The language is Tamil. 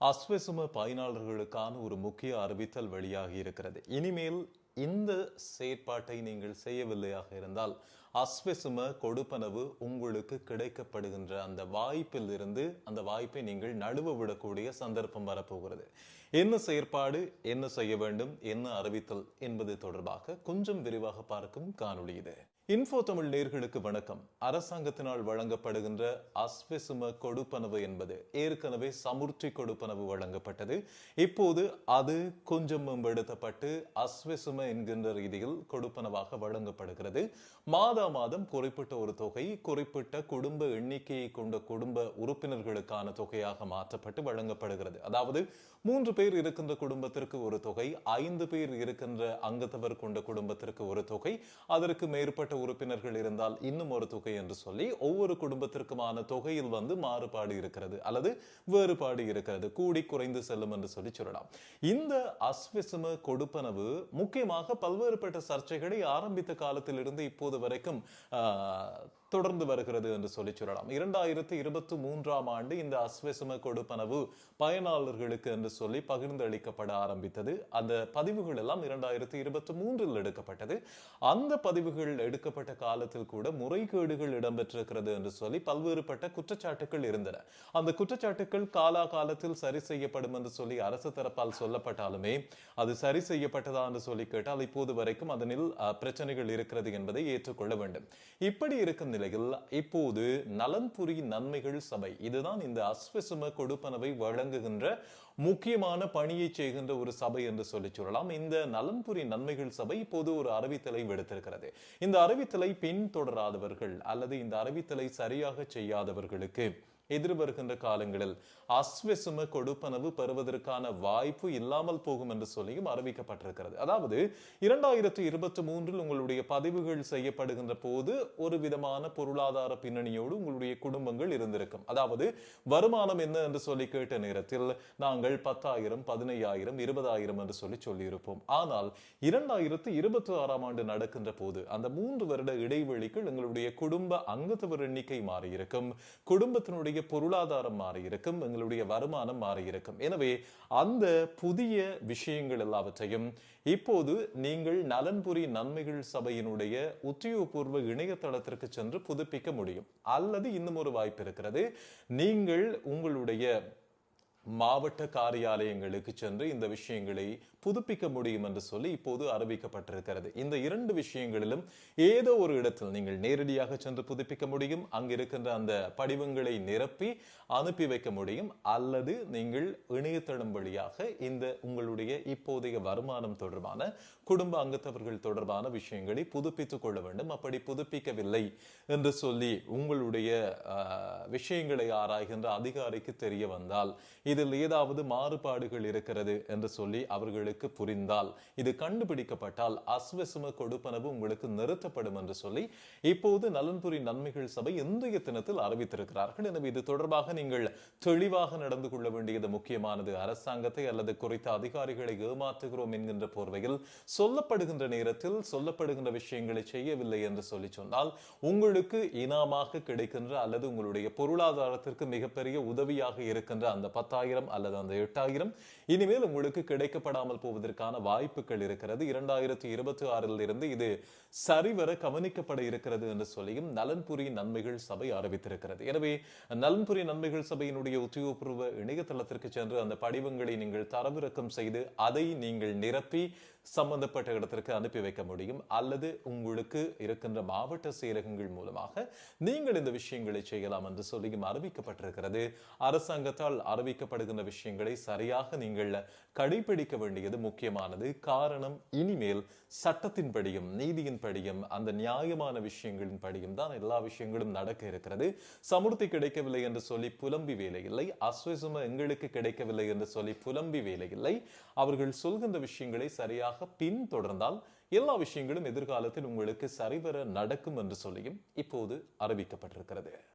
அஸ்வசும பயனாளர்களுக்கான ஒரு முக்கிய அறிவித்தல் வெளியாகி இருக்கிறது. இனிமேல் இந்த செயற்பாட்டை நீங்கள் செய்யவில்லையாக இருந்தால் அஸ்வசும கொடுப்பனவு உங்களுக்கு கிடைக்கப்படுகின்ற அந்த வாய்ப்பில் இருந்து அந்த வாய்ப்பை நீங்கள் நழுவ விடக்கூடிய சந்தர்ப்பம் வரப்போகிறது. என்ன செயற்பாடு என்ன செய்ய வேண்டும் என்ன அறிவித்தல் என்பது தொடர்பாக கொஞ்சம் விரிவாக பார்க்கும் காணொளி இது. இன்ஃபோ தமிழ் நேர்களுக்கு வணக்கம். அரசாங்கத்தினால் வழங்கப்படுகின்ற அஸ்வசும கொடுப்பனவு என்பது ஏற்கனவே சமுர்த்தி கொடுப்பனவு வழங்கப்பட்டது. இப்போது அது கொஞ்சம் மேம்படுத்தப்பட்டு அஸ்வசும என்கின்ற ரீதியில் கொடுப்பனவாக வழங்கப்படுகிறது. மாதா மாதம் குறிப்பிட்ட ஒரு தொகை குறிப்பிட்ட குடும்ப எண்ணிக்கையை கொண்ட குடும்ப உறுப்பினர்களுக்கான தொகையாக மாற்றப்பட்டு வழங்கப்படுகிறது. அதாவது மூன்று பேர் இருக்கின்ற குடும்பத்திற்கு ஒரு தொகை ஐந்து பேர் இருக்கின்ற அங்கத்தவர் கொண்ட குடும்பத்திற்கு ஒரு தொகை அதற்கு மேற்பட்ட உறுப்பினர்கள் இருந்தால் இன்னும் ஒரு தொகை என்று சொல்லி ஒவ்வொரு குடும்பத்திற்குமான தொகையில் வந்து மாறுபாடு இருக்கிறது அல்லது வேறுபாடு இருக்கிறது. கூடி குறைந்து செல்லும் என்று சொல்லி சொல்லலாம். இந்த அஸ்விசம கொடுப்பனவு முக்கியமாக பல்வேறுபட்ட சர்ச்சைகளை ஆரம்பித்த காலத்திலிருந்து இப்போது வரைக்கும் தொடர்ந்து வருகிறது என்று சொல்லி சொல்லலாம். இரண்டாயிரத்தி இருபத்தி மூன்றாம் ஆண்டு இந்த அஸ்வசும கொடுப்பனவு பயனாளர்களுக்கு என்று சொல்லி பகிர்ந்தளிக்கப்பட ஆரம்பித்தது. அந்த பதிவுகள் எல்லாம் இரண்டாயிரத்தி இருபத்தி மூன்றில் எடுக்கப்பட்டது. அந்த பதிவுகள் எடுக்கப்பட்ட காலத்தில் கூட முறைகேடுகள் இடம்பெற்றிருக்கிறது என்று சொல்லி பல்வேறுபட்ட குற்றச்சாட்டுகள் இருந்தன. அந்த குற்றச்சாட்டுகள் காலாகாலத்தில் சரி செய்யப்படும் என்று சொல்லி அரசு தரப்பால் சொல்லப்பட்டாலுமே அது சரி செய்யப்பட்டதா என்று சொல்லி கேட்டால் இப்போது வரைக்கும் அதனில் அஹ், பிரச்சனைகள் இருக்கிறது என்பதை ஏற்றுக்கொள்ள வேண்டும். இப்படி இருக்கும் நிலையில் இப்போது நலன்புரி நன்மைகள் சபை. இதுதான் இந்த அஸ்வசும கொடுப்பனவை வழங்குகின்ற முக்கியமான பணியை செய்கின்ற ஒரு சபை என்று சொல்லி சொல்லலாம். இந்த நலன்புரி நன்மைகள் சபை இப்போது ஒரு அறிவித்தலை விடுத்திருக்கிறது. இந்த அறிவித்தலை பின்தொடராதவர்கள் அல்லது இந்த அறிவித்தலை சரியாக செய்யாதவர்களுக்கு எதிர்வருகின்ற காலங்களில் அஸ்வசும கொடுப்பனவு பெறுவதற்கான வாய்ப்பு இல்லாமல் போகும் என்று சொல்லியும் அறிவிக்கப்பட்டிருக்கிறது. அதாவது இரண்டாயிரத்தி இருபத்தி மூன்றில் உங்களுடைய பதிவுகள் செய்யப்படுகின்ற போது ஒரு விதமான பொருளாதார பின்னணியோடு உங்களுடைய குடும்பங்கள் இருந்திருக்கும். அதாவது வருமானம் என்ன என்று சொல்லி கேட்ட நேரத்தில் நாங்கள் பத்தாயிரம் பதினையாயிரம் இருபதாயிரம் என்று சொல்லி சொல்லியிருப்போம். ஆனால் இரண்டாயிரத்தி இருபத்தி ஆறாம் ஆண்டு நடக்கின்ற போது அந்த மூன்று வருட இடைவெளிக்குள் எங்களுடைய குடும்ப அங்கத்தவர் எண்ணிக்கை மாறியிருக்கும். குடும்பத்தினுடைய பொருளாதாரம் மாறியிருக்கும் எங்களுடைய வருமானம் மாறியிருக்கும். எனவே அந்த புதிய விஷயங்கள் எல்லாவற்றையும் இப்போது நீங்கள் நலன்புரி நன்மைகள் சபையினுடைய உத்தியோகபூர்வ இணையதளத்திற்கு சென்று புதுப்பிக்க முடியும். அல்லது இன்னும் ஒரு வாய்ப்பு இருக்கிறது நீங்கள் உங்களுடைய மாவட்ட காரியாலயங்களுக்கு சென்று இந்த விஷயங்களை புதுப்பிக்க முடியும் என்று சொல்லி இப்போது அறிவிக்கப்பட்டிருக்கிறது. இந்த இரண்டு விஷயங்களிலும் ஏதோ ஒரு இடத்தில் நீங்கள் நேரடியாக சென்று புதுப்பிக்க முடியும் அங்கு இருக்கின்ற அந்த படிவங்களை நிரப்பி அனுப்பி வைக்க முடியும் அல்லது நீங்கள் இணையதளம் வழியாக இந்த உங்களுடைய இப்போதைய வருமானம் தொடர்பான குடும்ப அங்கத்தவர்கள் தொடர்பான விஷயங்களை புதுப்பித்துக் கொள்ள வேண்டும். அப்படி புதுப்பிக்கவில்லை என்று சொல்லி உங்களுடைய விஷயங்களை ஆராய்கின்ற அதிகாரிக்கு தெரிய வந்தால் இதில் ஏதாவது மாறுபாடுகள் இருக்கிறது என்று சொல்லி அவர்களுக்கு புரிந்தால் இது கண்டுபிடிக்கப்பட்டால் அஸ்வசும கொடுப்பனவு உங்களுக்கு நிறுத்தப்படும் என்று சொல்லி இப்போது நலன்புரி நன்மைகள் சபை இன்றைய தினத்தில் அறிவித்திருக்கிறார்கள். எனவே இது தொடர்பாக நீங்கள் தெளிவாக நடந்து கொள்ள வேண்டியது முக்கியமானது. அரசாங்கத்தை அல்லது குறித்த அதிகாரிகளை ஏமாற்றுகிறோம் என்கின்ற போர்வையில் சொல்லப்படுகின்ற நேரத்தில் சொல்லப்படுகின்ற விஷயங்களை செய்யவில்லை என்று சொல்லி சொன்னால் உங்களுக்கு இனாமாக கிடைக்கின்ற அல்லது உங்களுடைய பொருளாதாரத்திற்கு மிகப்பெரிய உதவியாக இருக்கின்ற அந்த பத்தாயிரம் அல்லது அந்த எட்டாயிரம் இனிமேல் உங்களுக்கு கிடைக்கப்படாமல் போவதற்கான வாய்ப்புகள் இருக்கிறது. இரண்டாயிரத்தி இருபத்தி ஆறில் இருந்து இது சரிவர கவனிக்கப்பட இருக்கிறது என்று சொல்லியும் நலன்புரி நன்மைகள் சபை அறிவித்திருக்கிறது. எனவே நலன்புரி நன்மைகள் சபையினுடைய உத்தியோகபூர்வ இணையதளத்திற்கு சென்று அந்த படிவங்களை நீங்கள் தரவிறக்கம் செய்து அதை நீங்கள் நிரப்பி சம்பந்தப்பட்ட இடத்திற்கு அனுப்பி வைக்க முடியும். அல்லது உங்களுக்கு இருக்கின்ற மாவட்ட செயலகங்கள் மூலமாக நீங்கள் இந்த விஷயங்களை செய்யலாம் என்று சொல்லியும் அறிவிக்கப்பட்டிருக்கிறது. அரசாங்கத்தால் அறிவிக்கப்படுகின்ற விஷயங்களை சரியாக நீங்கள் கடைபிடிக்க வேண்டியது முக்கியமானது. காரணம் இனிமேல் சட்டத்தின்படியும் நீதியின்படியும் அந்த நியாயமான விஷயங்களின் படியும் தான் எல்லா விஷயங்களும் நடக்க இருக்கிறது. சமுர்த்தி கிடைக்கவில்லை என்று சொல்லி புலம்பி வேலை இல்லை. அஸ்வசம எங்களுக்கு கிடைக்கவில்லை என்று சொல்லி புலம்பி வேலை இல்லை. அவர்கள் சொல்கின்ற விஷயங்களை சரியாக பின்தொடர்ந்தால் எல்லா விஷயங்களும் எதிர்காலத்தில் உங்களுக்கு சரிவர நடக்கும் என்று சொல்லியும் இப்போது அறிவிக்கப்பட்டிருக்கிறது.